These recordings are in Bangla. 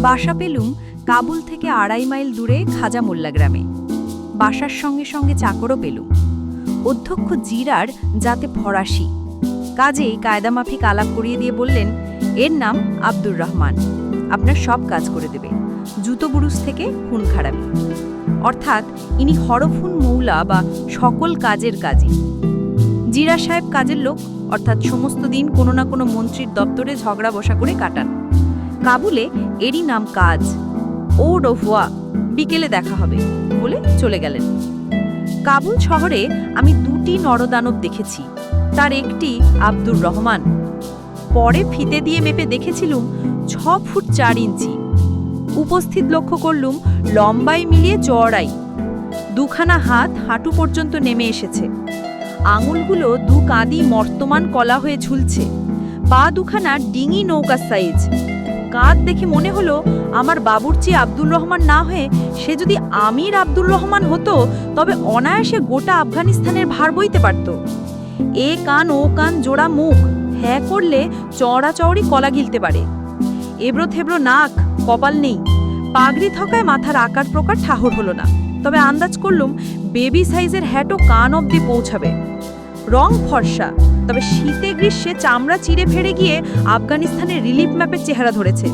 বাসা পেলুম কাবুল থেকে আড়াই মাইল দূরে খাজা মোল্লা গ্রামে। বাসার সঙ্গে সঙ্গে চাকরও পেলুম। অধ্যক্ষ জিরার যাতে ফরাসি। কাজেই কায়দামাফিক আলাপ করিয়ে দিয়ে বললেন, এর নাম আব্দুর রহমান। আপনার সব কাজ করে দেবে। জুতো বুরুজ থেকে খুন খারাপি। অর্থাৎ ইনি হরফুন মৌলা বা সকল কাজের কাজী। জিরা সাহেব কাজের লোক, অর্থাৎ সমস্ত দিন কোনো না কোনো মন্ত্রীর দপ্তরে ঝগড়া বসা করে কাটান। কাবুলে এরই নাম কাজ। ও ডোফোয়া বিকেলে দেখা হবে বলে চলে গেলেন। কাবুল শহরে আমি দুটি নরদানব দেখেছি। তার একটি আব্দুর রহমান। পরে ফিতে দিয়ে মেপে দেখেছিলুম ছ ফুট চার ইঞ্চি। উপস্থিত লক্ষ্য করলুম লম্বাই মিলিয়ে চড়াই দুখানা হাত হাঁটু পর্যন্ত নেমে এসেছে। আঙুলগুলো দু কাঁদি মর্তমান কলা হয়ে ঝুলছে। পা দুখানা ডিঙি নৌকা সাইজ। কাঁধ দেখে মনে হলো আমার বাবুর্চি আব্দুর রহমান না হয়ে সে যদি আমির আব্দুর রহমান হতো, তবে অনায়াসে গোটা আফগানিস্তানের ভার বইতে পারত। এ কান, ও কান, জোড়া মুখ হ্যাঁ করলে চওড়ি কলা গিলতে পারে। এবড়ো থেবড়ো নাক, কপাল নেই। পাগড়ি থকায় মাথার আকার প্রকার ঠাহর হলো না। তবে আন্দাজ করলুম, বেবি সাইজের হ্যাটও কান অব্দি পৌঁছাবে। রং ফর্সা। তবে শীতে গ্রীষ্মে চামড়া চিড়ে ফেড়ে গিয়ে আফগানিস্তানের রিলিফ ম্যাপের চেহারা ধরেছে।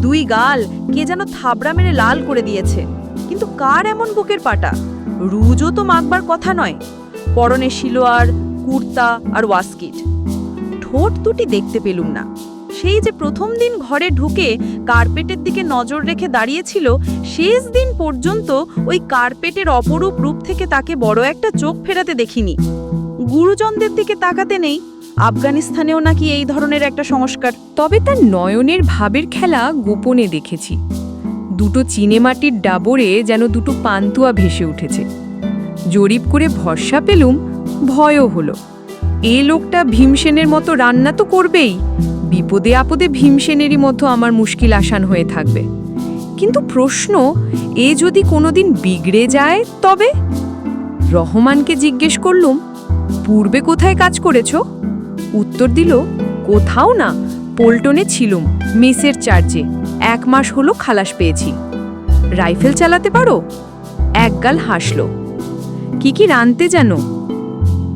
দুই গাল কে যেন থাবড়া মেরে লাল করে দিয়েছে। কিন্তু কার এমন বুকের পাটা? রুজও তো মাখবার কথা নয়। পরনে শিলোয়ার, কুর্তা আর ওয়াস্কিট। ঠোঁট দুটি দেখতে পেলুম না। সেই যে প্রথম দিন ঘরে ঢুকে কার্পেটের দিকে নজর রেখে দাঁড়িয়েছিল, শেষ দিন পর্যন্ত ওই কার্পেটের অপরূপ রূপ থেকে তাকে বড় একটা চোখ ফেরাতে দেখিনি। গুরুজনদের দিকে তাকাতে নেই। আফগানিস্তানেও নাকি এই ধরনের একটা সংস্কার। তবে তার নয়নের ভাবের খেলা গোপনে দেখেছি। দুটো চিনেমাটির ডাবরে যেন দুটো পান্তুয়া ভেসে উঠেছে। জরিপ করে ভরসা পেলুম, ভয়ও হলো। এ লোকটা ভীমসেনের মতো রান্না তো করবেই। বিপদে আপদে ভীমসেনেরই মতো আমার মুশকিল আসান হয়ে থাকবে। কিন্তু প্রশ্ন, এ যদি কোনোদিন বিগড়ে যায় তবে? রহমানকে জিজ্ঞেস করলুম পূর্বে কোথায় কাজ করেছ? উত্তর দিল, কোথাও না, পোল্টনে ছিলুম, মেসের চার্জে। এক মাস হলো খালাস পেয়েছি। রাইফেল চালাতে পারো? একগাল হাসল। কি কি রানতে জানো?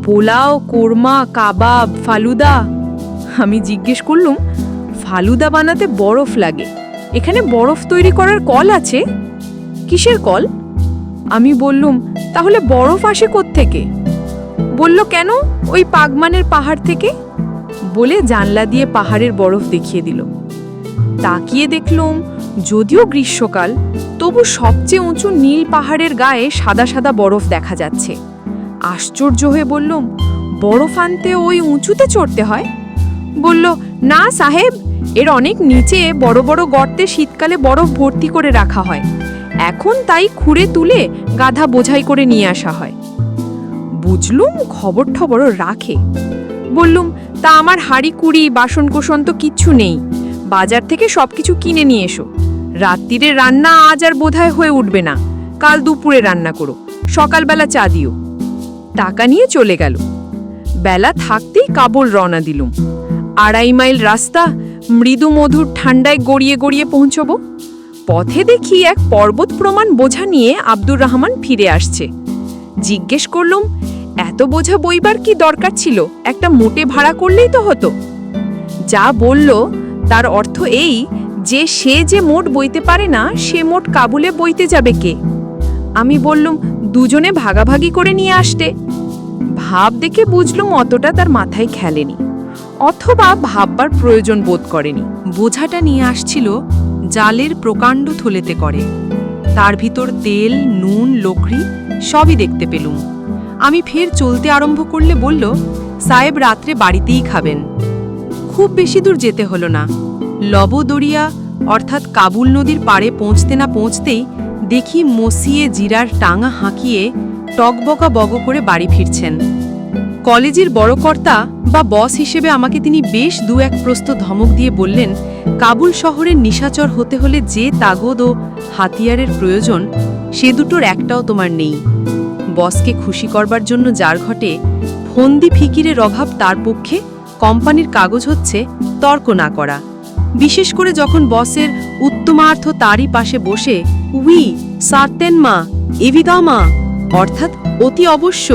পোলাও, কোরমা, কাবাব, ফালুদা। আমি জিজ্ঞেস করলুম, ফালুদা বানাতে বরফ লাগে। এখানে বরফ তৈরি করার কল আছে? কিসের কল? আমি বললুম, তাহলে বরফ আসে থেকে বলল, কেন ওই পাগমানের পাহাড় থেকে? বলে জানলা দিয়ে পাহাড়ের বরফ দেখিয়ে দিল। তাকিয়ে দেখলুম, যদিও গ্রীষ্মকাল, তবু সবচেয়ে উঁচু নীল পাহাড়ের গায়ে সাদা সাদা বরফ দেখা যাচ্ছে। আশ্চর্য হয়ে বললুম, বরফ আনতে ওই উঁচুতে চড়তে হয়? বলল, না সাহেব, এর অনেক নিচে বড় বড় গর্তে শীতকালে বরফ ভর্তি করে রাখা হয়। এখন তাই খুঁড়ে তুলে গাধা বোঝাই করে নিয়ে আসা হয়। বুঝলুম খবর টবর রাখে। বললুম, তা আমার হাড়ি, কুড়ি বাসন কোসন তো কিচ্ছু নেই। বাজার থেকে সবকিছু কিনে নিয়ে এসো। রাত্রিরে রান্না আজ আর বোধহয় হয়ে উঠবে না। কাল দুপুরে রান্না করো। সকালবেলা চা দিও। টাকা নিয়ে চলে গেল। বেলা থাকতেই কাবল রওনা দিলুম। আড়াই মাইল রাস্তা মৃদু মধুর ঠান্ডায় গড়িয়ে গড়িয়ে পৌঁছব? পথে দেখি এক পর্বত প্রমাণ বোঝা নিয়ে আব্দুর রহমান ফিরে আসছে। জিজ্ঞেস করলুম এত বোঝা বইবার কি দরকার ছিল? একটা মোটে ভাড়া করলেই তো হতো। যা বলল, তার অর্থ এই যে সে যে মোট বইতে পারে না, সে মোট কাবুলে বইতে যাবে কে? আমি বললুম, দুজনে ভাগাভাগি করে নিয়ে আসতে। ভাব দেখে বুঝলুম অতটা তার মাথায় খেলেনি, অথবা ভাববার প্রয়োজন বোধ করেনি। বোঝাটা নিয়ে আসছিল জালের প্রকাণ্ড থলেতে করে। তার ভিতর তেল, নুন, লোকড়ি সবই দেখতে পেলুম। আমি ফের চলতে আরম্ভ করলে বলল, সাহেব রাত্রে বাড়িতেই খাবেন। খুব বেশি দূর যেতে হলো না। লবদরিয়া, অর্থাৎ কাবুল নদীর পাড়ে পৌঁছতে না পৌঁছতেই দেখি মসিয়ে জিরার টাঙা হাঁকিয়ে টকবকা বগ করে বাড়ি ফিরছেন। কলেজের বড় কর্তা বা বস হিসেবে আমাকে তিনি বেশ দু এক প্রস্ত ধমক দিয়ে বললেন, কাবুল শহরের নিশাচর হতে হলে যে তাগদ ও হাতিয়ারের প্রয়োজন, সে দুটোর একটাও তোমার নেই। বসকে খুশি করবার জন্য যার ঘটে ফন্দি ফিকিরের অভাব তার পক্ষে কোম্পানির কাগজ হচ্ছে তর্ক না করা। বিশেষ করে যখন বসের উত্তমার্থ তারই পাশে বসে, উই সার্টেন মা এভিদামা অর্থাৎ, অতি অবশ্য,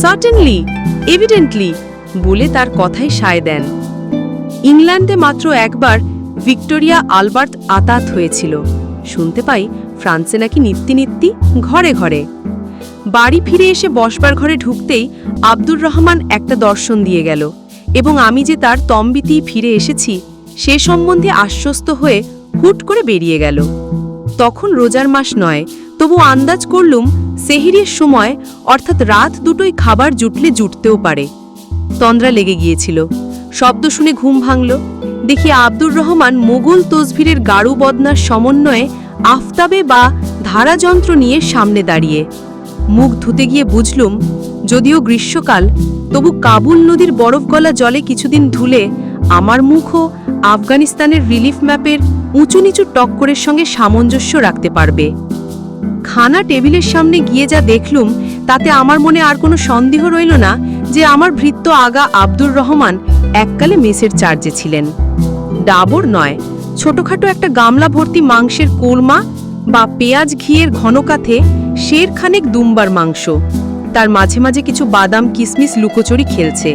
সার্টেনলি, এভিডেন্টলি, বলে তার কথাই সায় দেন। ইংল্যান্ডে মাত্র একবার ভিক্টোরিয়া আলবার্ট আতাত হয়েছিল। শুনতে পাই, ফ্রান্সে নাকি নিত্যি নিত্যি ঘরে ঘরে। বাড়ি ফিরে এসে বসবার ঘরে ঢুকতেই আব্দুর রহমান একটা দর্শন দিয়ে গেল এবং আমি যে তার তম্বিতেই ফিরে এসেছি, সে সম্বন্ধে আশ্বস্ত হয়ে হুট করে বেরিয়ে গেল। তখন রোজার মাস নয়, তবু আন্দাজ করলুম সেহিরির সময় অর্থাৎ রাত দুটোই খাবার জুটলে জুটতেও পারে। তন্দ্রা লেগে গিয়েছিল। শব্দ শুনে ঘুম ভাঙল। দেখি আব্দুর রহমান মোগল তসভিরের গাড়ু বদনার সমন্বয়ে আফতাবে বা ধারাযন্ত্র নিয়ে সামনে দাঁড়িয়ে। মুখ ধুতে গিয়ে বুঝলুম, যদিও গ্রীষ্মকাল, তবু কাবুল নদীর বরফ গলা জলে কিছুদিন ধুলে আমার মুখও আফগানিস্তানের রিলিফ ম্যাপের উঁচু নিচু টক্করের সঙ্গে সামঞ্জস্য রাখতে পারবে। খানা টেবিলের সামনে গিয়ে যা দেখলুম, তাতে আমার মনে আর কোনো সন্দেহ রইল না যে আমার ভৃত্য আগা আব্দুর রহমান এককালে মেসের চার্জে ছিলেন। ডাবর নয়, ছোটখাটো একটা গামলা ভর্তি মাংসের কোরমা বা পেঁয়াজ ঘিয়ের ঘনকাথে শেরখানেক দুম্বার মাংস। তার মাঝে মাঝে কিছু বাদাম কিসমিস লুকোচুরি খেলছে।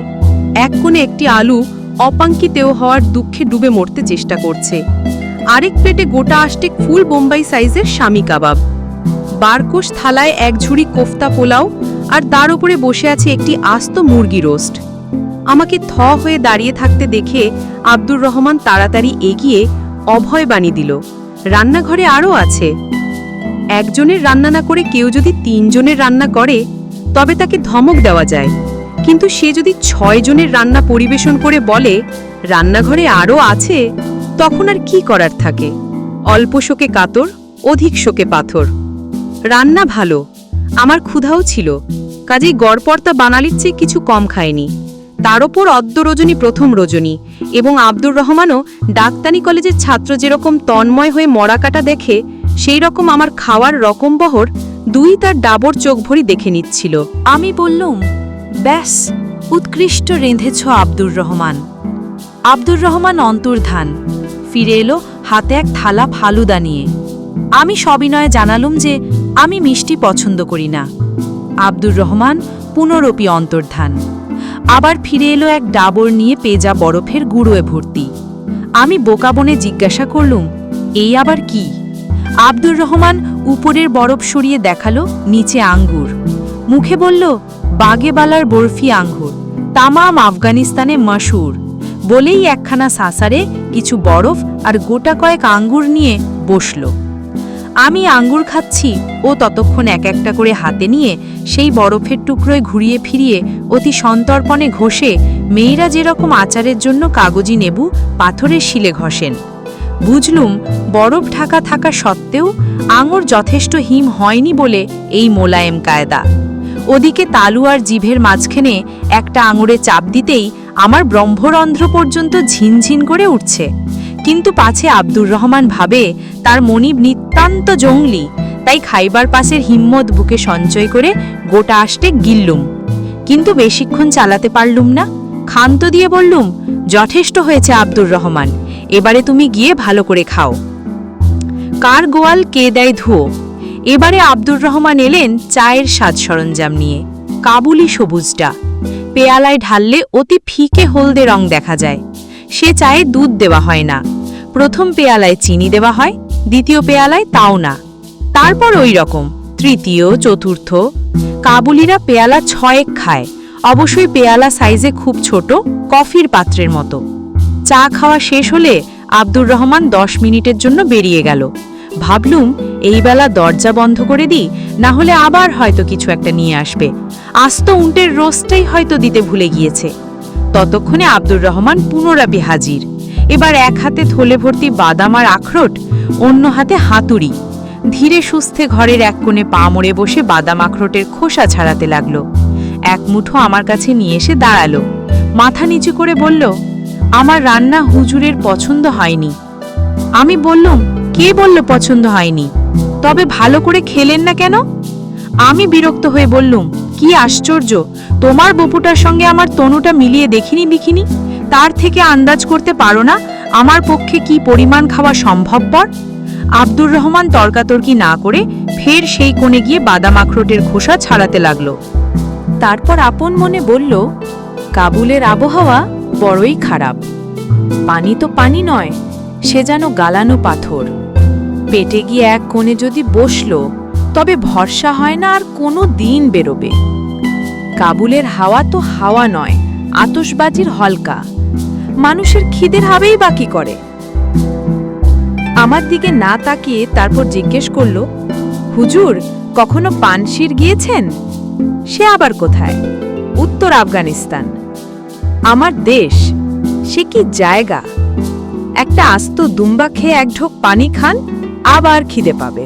এক কোণে একটি আলু অপাঙ্কিতেও হওয়ার দুঃখে ডুবে মরতে চেষ্টা করছে। আরেক প্লেটে গোটা আষ্টেক ফুল বোম্বাই সাইজের স্বামী কাবাব। বারকোষ থালায় এক ঝুড়ি কোফতা পোলাও আর তার উপরে বসে আছে একটি আস্ত মুরগি রোস্ট। আমাকে থ হয়ে দাঁড়িয়ে থাকতে দেখে আব্দুর রহমান তাড়াতাড়ি এগিয়ে অভয় বাণী দিল, রান্নাঘরে আরও আছে? একজনের রান্না না করে কেউ যদি তিনজনের রান্না করে, তবে তাকে ধমক দেওয়া যায়। কিন্তু সে যদি ছয় জনের রান্না পরিবেশন করে বলে, রান্নাঘরে আরও আছে তখন আর কি করার থাকে? অল্প শোকে কাতর, অধিক শোকে পাথর। রান্না ভালো, আমার ক্ষুধাও ছিল, কাজেই গড়পর্তা বানালির চেয়ে কিছু কম খায়নি তার ওপর অদ্য রজনী প্রথম রজনী, এবং আব্দুর রহমানও ডাক্তানি কলেজের ছাত্র যেরকম তন্ময় হয়ে মরা কাটা দেখে সেই রকম আমার খাওয়ার রকম বহর দুই তার ডাবর চোখ ভরি দেখে নিচ্ছিল। আমি বললুম, ব্যাস, উৎকৃষ্ট রেঁধেছ আব্দুর রহমান। আব্দুর রহমান অন্তর্ধান, ফিরে এলো হাতে এক থালা ফালুদা নিয়ে। আমি সবিনয়ে জানালুম যে আমি মিষ্টি পছন্দ করি না। আব্দুর রহমান পুনরপি অন্তর্ধান। আবার ফিরে এলো এক ডাবর নিয়ে পেজা বরফের গুঁড়োয় ভর্তি। আমি বোকা বনে জিজ্ঞাসা করলুম, এই আবার কি? আব্দুর রহমান উপরের বরফ সরিয়ে দেখাল নিচে আঙ্গুর। মুখে বলল, বাগেবালার বরফি আঙ্গুর, তামাম আফগানিস্তানে মশহুর বলেই একখানা সাসারে কিছু বরফ আর গোটা কয়েক আঙ্গুর নিয়ে বসল। আমি আঙ্গুর খাচ্ছি, ও ততক্ষণ এক একটা করে হাতে নিয়ে সেই বরফের টুকরোয় ঘুরিয়ে ফিরিয়ে অতি সন্তর্পণে ঘষে মেয়েরা যেরকম আচারের জন্য কাগজি নেবু পাথরের শিলে ঘষেন। বুঝলুম, বরফ ঢাকা থাকা সত্ত্বেও আঙুর যথেষ্ট হিম হয়নি বলে এই মোলায়েম কায়দা। ওদিকে তালু আর জিভের মাঝখানে একটা আঙুরে চাপ দিতেই আমার ব্রহ্মরন্ধ্র পর্যন্ত ঝিনঝিন করে উঠছে। কিন্তু পাছে আব্দুর রহমান ভাবে, তার মনিব নিতান্ত জঙ্গলি, তাই খাইবার পাশের হিম্মত বুকে সঞ্চয় করে গোটা আষ্টে গিললুম। কিন্তু বেশিক্ষণ চালাতে পারলুম না। ক্ষান্ত দিয়ে বললুম, যথেষ্ট হয়েছে আব্দুর রহমান। এবারে তুমি গিয়ে ভালো করে খাও। কার গোয়াল কে দেয় ধুয়ো? এবারে আব্দুর রহমান এলেন চায়ের সাজ সরঞ্জাম নিয়ে। কাবুলি সবুজটা। পেয়ালায় ঢাললে অতি ফিকে হলদে রং দেখা যায়। সে চায়ে দুধ দেওয়া হয় না। প্রথম পেয়ালায় চিনি দেওয়া হয়, দ্বিতীয় পেয়ালায় তাও না। তারপর ওই রকম, তৃতীয়, চতুর্থ। কাবুলিরা পেয়ালা ছয়েক খায়। অবশ্যই পেয়ালা সাইজে খুব ছোট, কফির পাত্রের মতো। চা খাওয়া শেষ হলে আব্দুর রহমান দশ মিনিটের জন্য বেরিয়ে গেল। ভাবলুম, এই বেলা দরজা বন্ধ করে দিই, না হলে আবার হয়তো কিছু একটা নিয়ে আসবে। আস্ত উন্টের রোস্টটাই হয়তো দিতে ভুলে গিয়েছে। ততক্ষণে আব্দুর রহমান পুনরাবি হাজির। এবার এক হাতে থলে ভর্তি বাদাম আর আখরোট, অন্য হাতে হাতুড়ি। ধীরে সুস্থে ঘরের এক কোণে পা মড়ে বসে বাদাম আখরোটের খোসা ছাড়াতে লাগল। এক মুঠো আমার কাছে নিয়ে এসে দাঁড়াল। মাথা নিচু করে বলল আমার রান্না হুজুরের পছন্দ হয়নি। আমি বললুম, কে বলল পছন্দ হয়নি? তবে ভালো করে খেলেন না কেন? আমি বিরক্ত হয়ে বললুম, কি আশ্চর্য, তোমার বপুটার সঙ্গে আমার তনুটা মিলিয়ে দেখিনি বিখিনি তার থেকে আন্দাজ করতে পারো না, আমার পক্ষে কি পরিমাণ খাওয়া সম্ভবপর? আব্দুর রহমান তর্কাতর্কি না করে ফের সেই কোণে গিয়ে বাদাম আখরোটের খোসা ছাড়াতে লাগল। তারপর আপন মনে বলল, কাবুলের আবহাওয়া বড়ই খারাপ। পানি তো পানি নয়, সে যেন গালানো পাথর। পেটে গিয়ে এক কোণে যদি বসল, তবে ভরসা হয় না আর কোনো দিন বেরোবে। কাবুলের হাওয়া তো হাওয়া নয় আতসবাজির হলকা। মানুষের খিদের হাবেই বাকি করে? আমার দিকে না তাকিয়ে তারপর জিজ্ঞেস করল, হুজুর, কখনো পানশির গিয়েছেন? সে আবার কোথায়? উত্তর আফগানিস্তান। আমার দেশ, সে কি জায়গা? একটা আস্ত দুম্বা খেয়ে এক ঢোক পানি খান, আবার খিদে পাবে।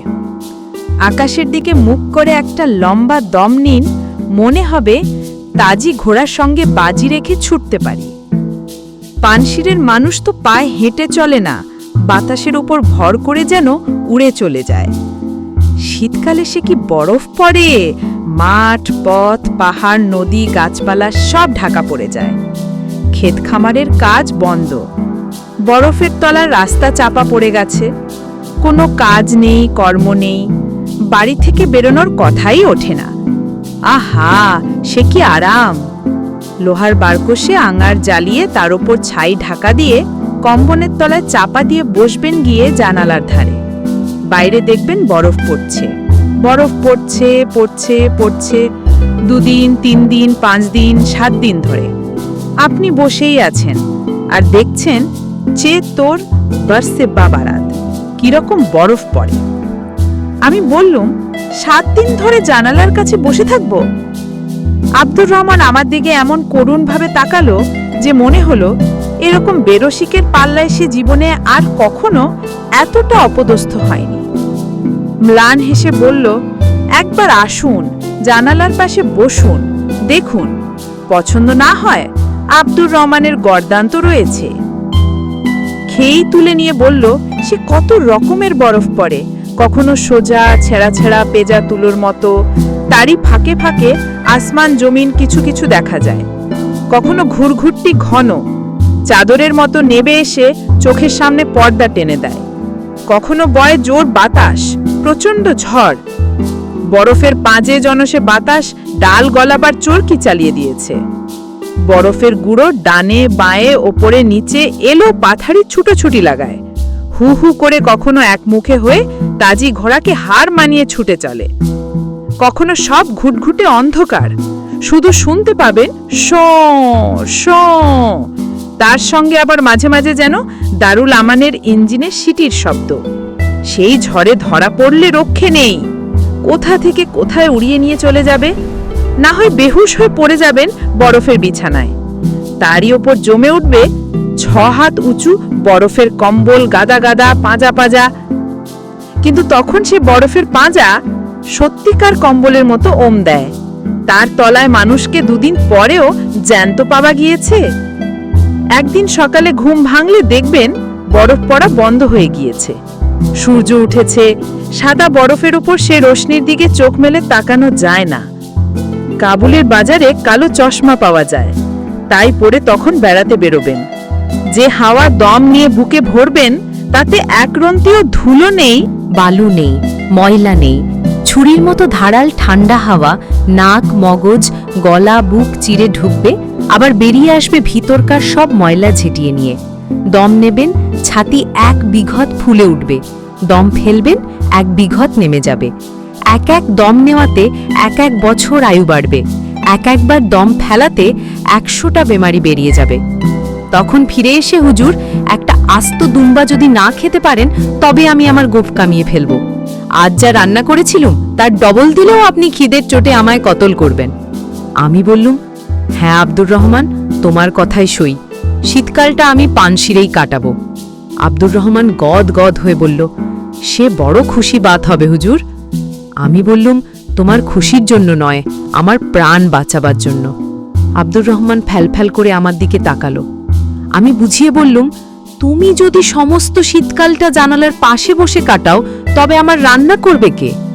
আকাশের দিকে মুখ করে একটা লম্বা দম নিন, মনে হবে তাজি ঘোড়ার সঙ্গে বাজি রেখে ছুটতে পারি। পানশিরের মানুষ তো পায়ে হেঁটে চলে না, বাতাসের উপর ভর করে যেন উড়ে চলে যায়। শীতকালে সে কি বরফ পড়ে? মাঠ, পথ, পাহাড়, নদী, গাছপালা সব ঢাকা পড়ে যায়। ক্ষেত খামারের কাজ বন্ধ। বরফের তলার রাস্তা চাপা পড়ে গেছে। কোনো কাজ নেই, কর্ম নেই। বাড়ি থেকে বেরোনোর কথাই ওঠে না। আহা, সে কি আরাম। লোহার বারকোষে আঙার জ্বালিয়ে তার ওপর ছাই ঢাকা দিয়ে কম্বনের তলায় চাপা দিয়ে বসবেন গিয়ে জানালার ধারে। বাইরে দেখবেন বরফ পড়ছে। বরফ পড়ছে পড়ছে পড়ছে। দুদিন তিন দিন পাঁচ দিন সাত দিন ধরে। আপনি বসেই আছেন আর দেখছেন যে তোর বর্ষে বাবারাত কীরকম বরফ পড়ে। আমি বললুম, সাত দিন ধরে জানালার কাছে বসে থাকব? আব্দুর রহমান আমার দিকে এমন করুণভাবে তাকালো যে মনে হলো, এরকম বেরসিকের পাল্লায় সে জীবনে আর কখনো এতটা অপদস্থ হয়নি। ম্লান হেসে বলল, একবার আসুন, জানালার পাশে বসুন, দেখুন, পছন্দ না হয় আব্দুর রহমানের গরদান তো রয়েছে। খেয়েই তুলে নিয়ে বলল, সে কত রকমের বরফ পড়ে। কখনো সোজা, ছেঁড়া ছেঁড়া, পেজা তুলোর মতো। তারই ফাঁকে ফাঁকে আসমান, জমিন কিছু কিছু দেখা যায়। কখনো ঘুরঘুরটি ঘন। চাদরের মতো নেবে এসে চোখের সামনে পর্দা টেনে দেয়। কখনো বয় জোর বাতাস, প্রচণ্ড ঝড়। বরফের পাঁজে জনসে বাতাস, ডাল গলাবার চরকি চালিয়ে দিয়েছে। বরফের গুঁড়ো ডানে বাঁয়ে, ওপরে নিচে এলো পাথারি ছুটোছুটি লাগায়। হু হু করে কখনো এক মুখে হয়ে তাজি ঘোড়াকে হার মানিয়ে ছুটে চলে। কখনো সব ঘুটঘুটে অন্ধকার। শুধু শুনতে পাবেন শ শ। তার সঙ্গে আবার মাঝে মাঝে যেন দারুল আমানের ইঞ্জিনের সিটির শব্দ। সেই ঝড়ে ধরা পড়লে রক্ষে নেই। কোথা থেকে কোথায় উড়িয়ে নিয়ে চলে যাবে? না হয় বেহুশ হয়ে পড়ে যাবেন বরফের বিছানায়। তারই ওপর জমে উঠবে ছ হাত উঁচু বরফের কম্বল গাদা গাদা পাঁজা পাঁজা। কিন্তু তখন সে বরফের পাঁজা সত্যিকার কম্বলের মতো ওম দেয়। তার তলায় মানুষকে দুদিন পরেও জ্যান্ত পাওয়া গিয়েছে। একদিন সকালে ঘুম ভাঙলে দেখবেন বরফ পড়া বন্ধ হয়ে গিয়েছে। সূর্য উঠেছে, সাদা বরফের উপর সে রশ্মির দিকে চোখ মেলে তাকানো যায় না। কাবুলের বাজারে কালো চশমা পাওয়া যায়। তাই পরে তখন বেড়াতে বেরোবেন। যে হাওয়া দম নিয়ে বুকে ভরবেন, তাতে একরন্তিও ধুলো নেই, বালু নেই, ময়লা নেই। ছুরির মতো ধারাল ঠান্ডা হাওয়া নাক, মগজ, গলা, বুক চিরে ঢুকবে, আবার বেরিয়ে আসবে ভিতরকার সব ময়লা ঝেটিয়ে নিয়ে। দম নেবেন, ছাতি এক বিঘত ফুলে উঠবে। দম ফেলবেন, এক বিঘত নেমে যাবে। এক এক দম নেওয়াতে এক এক বছর আয়ু বাড়বে। এক একবার দম ফেলাতে একশোটা বেমারি বেরিয়ে যাবে। তখন ফিরে এসে হুজুর, একটা আস্ত দুম্বা যদি না খেতে পারেন, তবে আমি আমার গোপ কামিয়ে ফেলব। আজ যা রান্না করেছিলুম, তার ডবল দিলেও আপনি খিদের চোটে আমায় কতল করবেন। আমি বললুম হ্যাঁ আব্দুর রহমান, তোমার কথাই সই। শীতকালটা আমি পানশিরেই কাটাবো। আব্দুর রহমান গদ গদ হয়ে বলল, সে বড় খুশি বাত হবে হুজুর। আমি বললুম, তোমার খুশির জন্য নয়, আমার প্রাণ বাঁচাবার জন্য। আব্দুর রহমান ফ্যালফ্যাল করে আমার দিকে তাকালো। আমি বুঝিয়ে বললুম, তুমি যদি সমস্ত শীতকালটা জানালার পাশে বসে কাটাও, তবে আমার রান্না করবে কে?